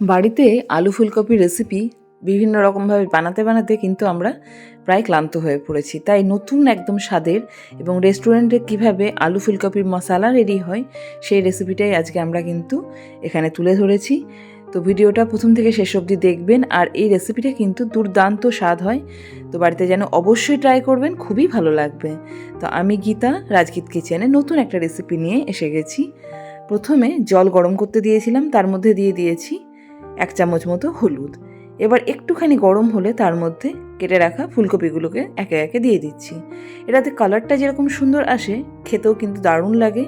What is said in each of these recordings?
বাড়িতে আলু ফুলকপির রেসিপি বিভিন্ন রকমভাবে বানাতে বানাতে কিন্তু আমরা প্রায় ক্লান্ত হয়ে পড়েছি। তাই নতুন একদম স্বাদের এবং রেস্টুরেন্টে কীভাবে আলু ফুলকপির মশালা রেডি হয়, সেই রেসিপিটাই আজকে আমরা কিন্তু এখানে তুলে ধরেছি। তো ভিডিওটা প্রথম থেকে শেষ অবধি দেখবেন আর এই রেসিপিটা কিন্তু দুর্দান্ত স্বাদ হয়। তো বাড়িতে যেন অবশ্যই ট্রাই করবেন, খুবই ভালো লাগবে। তো আমি গীতা, রাজগীত কিচেনে নতুন একটা রেসিপি নিয়ে এসে গেছি। প্রথমে জল গরম করতে দিয়েছিলাম, তার মধ্যে দিয়ে দিয়েছি এক চামচ মতো হলুদ। এবার একটুখানি গরম হলে তার মধ্যে কেটে রাখা ফুলকপিগুলোকে একে একে দিয়ে দিচ্ছি। এটাতে কালারটা যেরকম সুন্দর আসে, খেতেও কিন্তু দারুণ লাগে।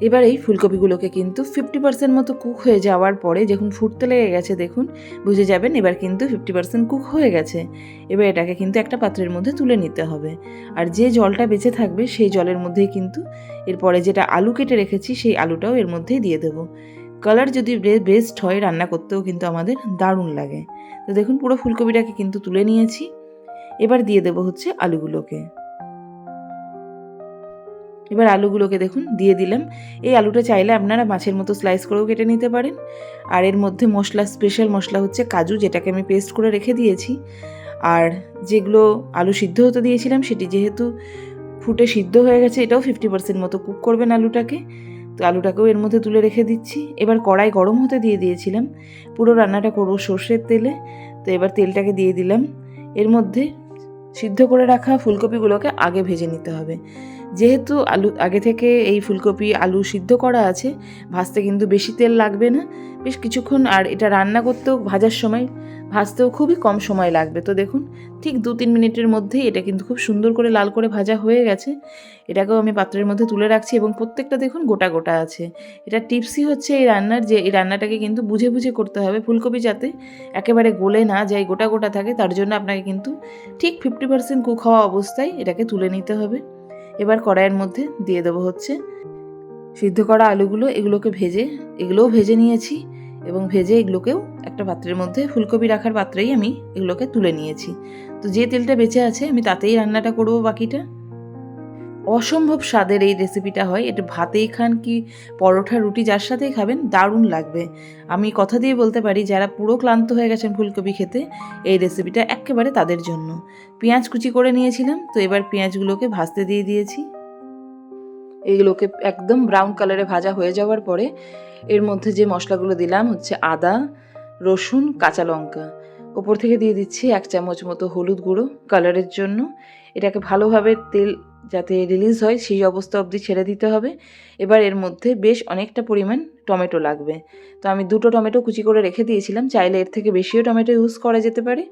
এবার এই ফুলকপিগুলোকে কিন্তু ফিফটি পার্সেন্ট মতো কুক হয়ে যাওয়ার পরে যখন ফুটতে লেগে গেছে দেখুন, বুঝে যাবেন এবার কিন্তু ফিফটি পার্সেন্ট কুক হয়ে গেছে। এবার এটাকে কিন্তু একটা পাত্রের মধ্যে তুলে নিতে হবে। আর যে জলটা বেঁচে থাকবে সেই জলের মধ্যেই কিন্তু এরপরে যেটা আলু কেটে রেখেছি সেই আলুটাও এর মধ্যেই দিয়ে দেবো। কালার যদি বেস্ট হয় রান্না করতেও কিন্তু আমাদের দারুণ লাগে। তো দেখুন পুরো ফুলকপিটাকে কিন্তু তুলে নিয়েছি। এবার দিয়ে দেবো হচ্ছে আলুগুলোকে। এবার আলুগুলোকে দেখুন দিয়ে দিলাম। এই আলুটা চাইলে আপনারা মাছের মতো স্লাইস করেও কেটে নিতে পারেন। আর এর মধ্যে মশলা স্পেশাল মশলা হচ্ছে কাজু, যেটাকে আমি পেস্ট করে রেখে দিয়েছি। আর যেগুলো আলু সিদ্ধ হতে দিয়েছিলাম, সেটি যেহেতু ফুটে সিদ্ধ হয়ে গেছে, এটাও ফিফটি পার্সেন্ট মতো কুক করবেন আলুটাকে। তো আলুটাকেও এর মধ্যে তুলে রেখে দিচ্ছি। এবার কড়াই গরম হতে দিয়ে দিয়েছিলাম। পুরো রান্নাটা করব সর্ষের তেলে। তো এবার তেলটাকে দিয়ে দিলাম। এর মধ্যে সিদ্ধ করে রাখা ফুলকপিগুলোকে আগে ভেজে নিতে হবে। যেহেতু আলু, আগে থেকে এই ফুলকপি, আলু সিদ্ধ করা আছে, ভাজতে কিন্তু বেশি তেল লাগবে না। বেশ কিছুক্ষণ আর এটা রান্না করতেও ভাজার সময় ভাজতেও খুবই কম সময় লাগবে। তো দেখুন, ঠিক দু তিন মিনিটের মধ্যেই এটা কিন্তু খুব সুন্দর করে লাল করে ভাজা হয়ে গেছে। এটাকেও আমি পাত্রের মধ্যে তুলে রাখছি এবং প্রত্যেকটা দেখুন গোটা গোটা আছে। এটা টিপসই হচ্ছে এই রান্নার যে, এই রান্নাটাকে কিন্তু বুঝে বুঝে করতে হবে ফুলকপি যাতে একেবারে গলে না যায়, গোটা গোটা থাকে, তার জন্য আপনাকে কিন্তু ঠিক ফিফটি পার্সেন্ট কুক হওয়া অবস্থায় এটাকে তুলে নিতে হবে। এবার কড়াইয়ের মধ্যে দিয়ে দেবো হচ্ছে সিদ্ধ করা আলুগুলো, এগুলোকে ভেজে, এগুলোও ভেজে নিয়েছি। এবং ভেজে এগুলোকেও একটা পাত্রের মধ্যে, ফুলকপি রাখার পাত্রেই আমি এগুলোকে তুলে নিয়েছি। তো যে তেলটা বেঁচে আছে, আমি তাতেই রান্নাটা করব বাকিটা। অসম্ভব স্বাদের এই রেসিপিটা হয়। এটা ভাতেই খান কি পরোটা, রুটি, যার সাথেই খাবেন, দারুণ লাগবে। আমি কথা দিয়ে বলতে পারি, যারা পুরো ক্লান্ত হয়ে গেছেন ফুলকপি খেতে, এই রেসিপিটা একেবারে তাদের জন্য। পেঁয়াজ কুচি করে নিয়েছিলাম, তো এবার পেঁয়াজগুলোকে ভাজতে দিয়ে দিয়েছি। এগুলোকে একদম ব্রাউন কালারে ভাজা হয়ে যাওয়ার পরে এর মধ্যে যে মশলাগুলো দিলাম হচ্ছে আদা, রসুন, কাঁচা লঙ্কা। ওপর থেকে দিয়ে দিচ্ছি এক চামচ মতো হলুদ গুঁড়ো কালারের জন্য। এটাকে ভালোভাবে তেল যাতে রিলিজ হয় সেই অবস্থা অবধি ছেড়ে দিতে হবে। এবার এর মধ্যে বেশ অনেকটা পরিমাণ টমেটো লাগবে। তো আমি দুটো টমেটো কুচি করে রেখে দিয়েছিলাম, চাইলে এর থেকে বেশিও টমেটো ইউজ করা যেতে পারে।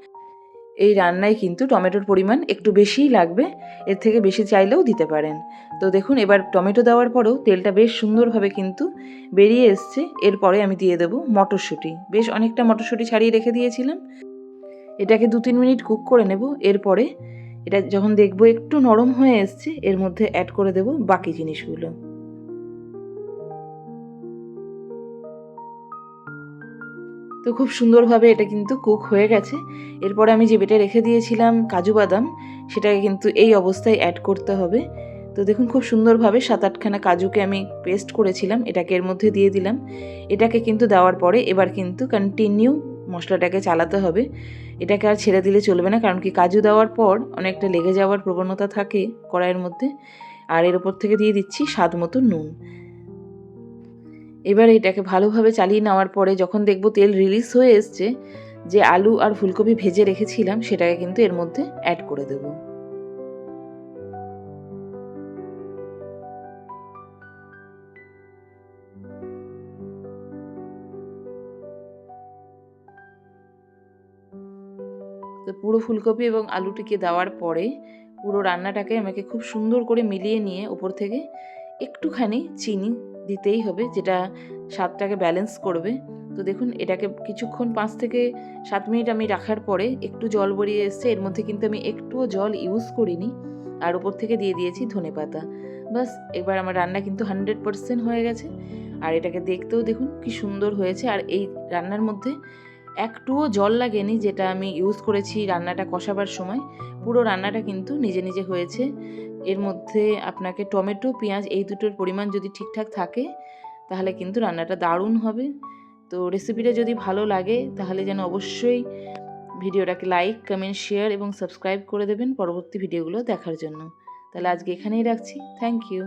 এই রান্নায় কিন্তু টমেটোর পরিমাণ একটু বেশিই লাগবে, এর থেকে বেশি চাইলেও দিতে পারেন। তো দেখুন, এবার টমেটো দেওয়ার পরেও তেলটা বেশ সুন্দরভাবে কিন্তু বেরিয়ে এসছে। এরপরে আমি দিয়ে দেবো মটরশুঁটি। বেশ অনেকটা মটরশুঁটি ছাড়িয়ে রেখে দিয়েছিলাম। এটাকে দু তিন মিনিট কুক করে নেব। এরপরে এটা যখন দেখব একটু নরম হয়ে এসছে, এর মধ্যে অ্যাড করে দেব বাকি জিনিসগুলো। তো খুব সুন্দরভাবে এটা কিন্তু কুক হয়ে গেছে। এরপরে আমি যে বেটে রেখে দিয়েছিলাম কাজু বাদাম, সেটাকে কিন্তু এই অবস্থায় অ্যাড করতে হবে। তো দেখুন খুব সুন্দরভাবে সাত আটখানা কাজুকে আমি পেস্ট করেছিলাম, এটাকে এর মধ্যে দিয়ে দিলাম। এটাকে কিন্তু দেওয়ার পরে এবার কিন্তু কন্টিনিউ মশলাটাকে চালাতে হবে। এটাকে আর ছেড়ে দিলে চলবে না, কারণ কি কাজু দেওয়ার পর অনেকটা লেগে যাওয়ার প্রবণতা থাকে কড়াইয়ের মধ্যে। আর এর ওপর থেকে দিয়ে দিচ্ছি স্বাদ মতো নুন। এবার এটাকে ভালোভাবে চালিয়ে নেওয়ার পরে যখন দেখব তেল রিলিজ হয়ে এসছে, যে আলু আর ফুলকপি ভেজে রেখেছিলাম, সেটাকে কিন্তু এর মধ্যে অ্যাড করে দেবো। তো পুরো ফুলকপি এবং আলুটিকে দেওয়ার পরে পুরো রান্নাটাকে আমাকে খুব সুন্দর করে মিলিয়ে নিয়ে ওপর থেকে একটুখানি চিনি দিতেই হবে, যেটা স্বাদটাকে ব্যালেন্স করবে। তো দেখুন, এটাকে কিছুক্ষণ পাঁচ থেকে সাত মিনিট আমি রাখার পরে একটু জল বেরিয়ে এসছে, এর মধ্যে কিন্তু আমি একটুও জল ইউজ করিনি। আর উপর থেকে দিয়ে দিয়েছি ধনে পাতা। বাস এবার আমার রান্না কিন্তু হান্ড্রেড পারসেন্ট হয়ে গেছে। আর এটাকে দেখতেও দেখুন কি সুন্দর হয়েছে। আর এই রান্নার মধ্যে একটুও জল লাগেনি যেটা আমি ইউজ করেছি রান্নাটা কষাবার সময়। পুরো রান্নাটা কিন্তু নিজে নিজে হয়েছে। এর মধ্যে আপনাকে টমেটো, পেঁয়াজ এই দুটোর পরিমাণ যদি ঠিকঠাক থাকে, তাহলে কিন্তু রান্নাটা দারুণ হবে। তো রেসিপিটা যদি ভালো লাগে, তাহলে যেন অবশ্যই ভিডিওটাকে লাইক কমেন্ট শেয়ার এবং সাবস্ক্রাইব করে দেবেন পরবর্তী ভিডিওগুলো দেখার জন্য। তাহলে আজকে এখানেই রাখছি। Thank you